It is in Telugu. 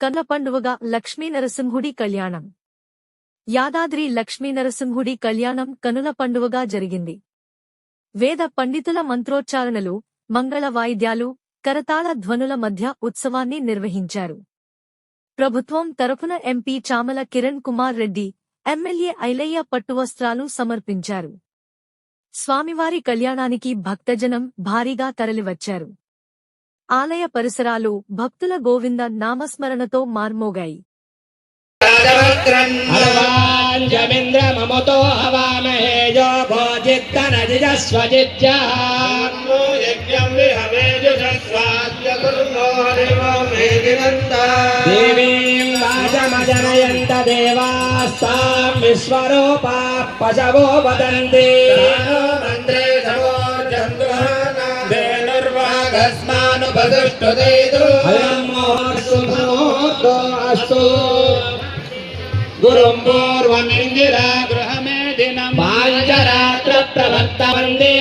కన్న పండువగా లక్ష్మీ నరసింహుడి కళ్యాణం. యాదాద్రి లక్ష్మీ నరసింహుడి కళ్యాణం కనుల పండువగా జరిగింది. వేద పండితుల మంత్రోచ్చారణలు మంగళ వాయిద్యాలు కరతాళ ధ్వనుల మధ్య ఉత్సవాన్ని నిర్వహించారు. ప్రభుత్వం తరఫున ఎంపీ చామల కిరణ్ కుమార్ రెడ్డి ఎమ్మెల్యే ఐలయ్య పట్టువస్త్రాలు సమర్పించారు. స్వామివారి కళ్యాణానికి భక్తజనం భారీగా తరలివచ్చారు. ఆలయ పరిసరాలు భక్తుల గోవింద నామస్మరణతో మార్మోగాయి. దేవీం దేవాస్తాం విశ్వరూపా పశవో వదంతి. మంత్రే సమో పదష్టదైదు అస్తు గురుం పూర్వమిందిర గృహమే దినం పాంచరాత్ర ప్రవర్త వందే